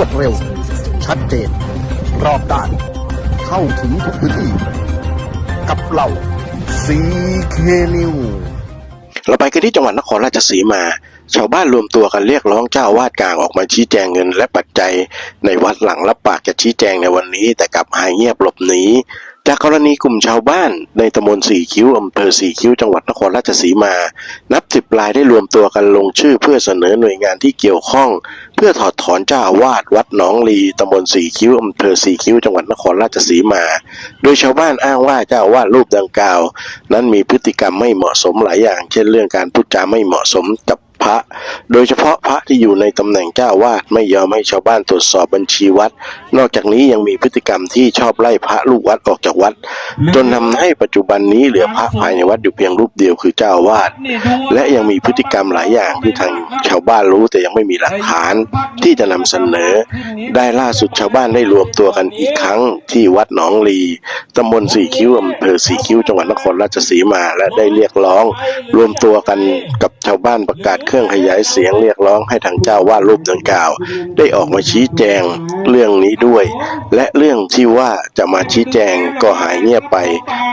วดเร็ว ชัดเจน รอบด้าน เข้าถึงทุกพื้นที่ กับเราซีเคนิวเราไปกันที่จังหวัดนครราชสีมา ชาวบ้านรวมตัวกันเรียกร้องเจ้าอาวาดกลางออกมาชี้แจงเงินและปัจจัย ในวัดหลังรับปากจะชี้แจงในวันนี้ แต่กลับหายเงียบหลบหนี จากกรณีกลุ่มชาวบ้านในตำบลสี่คิ้วอำเภอสี่คิ้วจังหวัดนครราชสีมา นับสิบรายได้รวมตัวกันลงชื่อเพื่อเสนอหน่วยงานที่เกี่ยวข้อง เพื่อถอดถอนเจ้าอาวาสวัดหนองลีตำบลสี่คิ้วอำเภอสี่คิ้วจังหวัดนครราชสีมา โดยชาวบ้านอ้างว่าเจ้าอาวาสรูปดังกล่าว นั้นมีพฤติกรรมไม่เหมาะสมหลายอย่าง เช่นเรื่องการพูดจาไม่เหมาะสมกับ ระ โดยเฉพาะพระที่อยู่ในตำแหน่งเจ้าอาวาสไม่ยอมให้ชาวบ้านตรวจสอบบัญชีวัด นอกจากนี้ยังมีพฤติกรรมที่ชอบไล่พระลูกวัดออกจากวัด จนทำให้ปัจจุบันนี้เหลือพระภายในวัดอยู่เพียงรูปเดียวคือเจ้าอาวาสและยังมีพฤติกรรมหลายอย่างที่ทางชาวบ้านรู้แต่ยังไม่มีหลักฐาน ที่จะนำเสนอ ได้ล่าสุดชาวบ้านได้รวมตัวกันอีกครั้งที่วัดหนองลีตำบลสี่คิ้วอำเภอสี่คิ้วจังหวัดนครราชสีมาและได้เรียกร้อง รวมตัวกันกับชาวบ้านประกาศเครื่องขยายเสียงเรียกร้องให้ทางเจ้าวาดรูปดังกล่าว ได้ออกมาชี้แจงเรื่องนี้ด้วย และเรื่องที่ว่าจะมาชี้แจงก็หายเงียบไป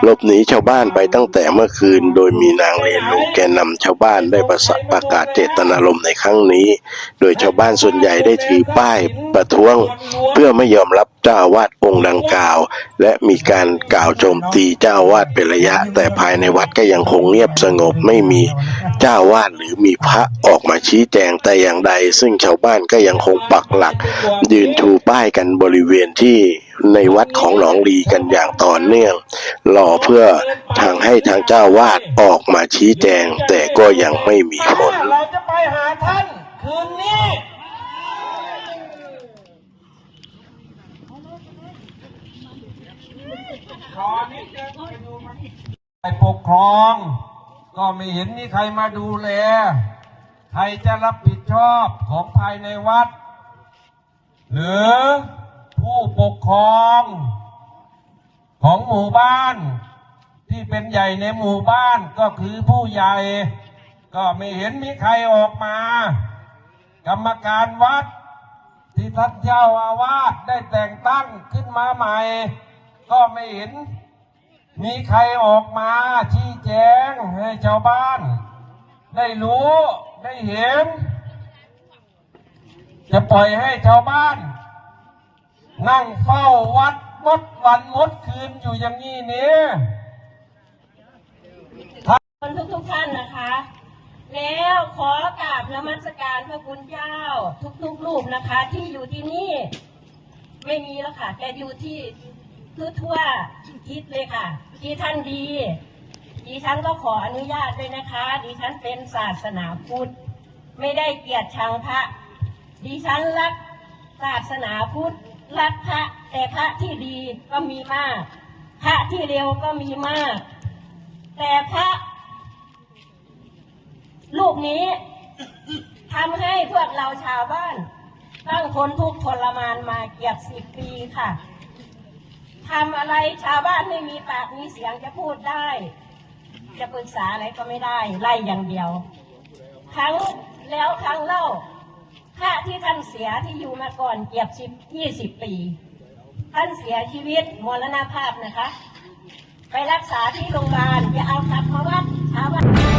หลบหนีชาวบ้านไปตั้งแต่เมื่อคืน โดยมีนางเรนูแกนนำชาวบ้านได้ประสะประกาศเจตนารมณ์ในครั้งนี้ โดยชาวบ้านส่วนใหญ่ได้ถือป้าย ประท้วง เพื่อไม่ยอมรับเจ้าวาดองค์ดังกล่าว และมีการกล่าวโจมตีเจ้าวาดเป็นระยะ แต่ภายในวัดก็ยังคงเงียบสงบไม่มีเจ้าวาดหรือมีพระออกมาชี้แจงแต่อย่างใด ซึ่งชาวบ้านก็ยังคงปักหลัก ยืนชูป้ายกันบริเวณที่ในวัดของหนองลีกันอย่างต่อเนื่องรอเพื่อทางให้ทางเจ้าอาวาดออกมาชี้แจง แต่ก็ยังไม่มีผลเราจะไปหาท่านคืนนี้ ขอนิดเดียว ไปดูมันไปปกครอง ก็ไม่เห็นมีใครมาดูแล ใครจะรับผิดชอบของภายในวัด หรือผู้ปกครองของหมู่บ้านที่เป็นใหญ่ในหมู่บ้านก็คือผู้ใหญ่ ก็ไม่เห็นมีใครออกมา กรรมการวัด ที่ท่านเจ้าอาวาสได้แต่งตั้งขึ้นมาใหม่ ก็ไม่เห็น มีใครออกมาชี้แจงให้ชาวบ้าน ได้รู้ได้เห็น จะปล่อยให้ชาวบ้าน นั่งเฝ้าวัดมดวันมดคืนอยู่อย่างนี้เนี่ยคนทุกทุกท่านนะคะ แล้วขอกราบนมัสการพระคุณเจ้า ทุกๆรูปนะคะ ที่อยู่ที่นี่ ไม่มีแล้วค่ะแต่อยู่ที่ ทั่วทั่วทิศเลยค่ะที่ท่านดีดิฉันก็ขออนุญาตด้วยนะคะ ดิฉันเป็นศาสนาพุทธ ไม่ได้เกลียดชังพระ ดิฉันรักศาสนาพุทธรักพระ แต่พระที่ดีก็มีมาก พระที่เร็วก็มีมาก แต่พระลูกนี้ทำให้พวกเราชาวบ้านต้องทนทุกข์ทรมานมาเกือบสิบปีค่ะ ทำอะไรชาวบ้านไม่มีปากมีเสียงจะพูดได้ จะปรึกษาอะไรก็ไม่ได้ไล่อย่างเดียว ครั้งแล้วครั้งเล่าพระที่ท่านเสียที่อยู่มาก่อนเกือบสิบยี่สิบปี ท่านเสียชีวิตมรณภาพนะคะ ไปรักษาที่โรงพยาบาลอย่าเอากลับมาวัดชาวบ้าน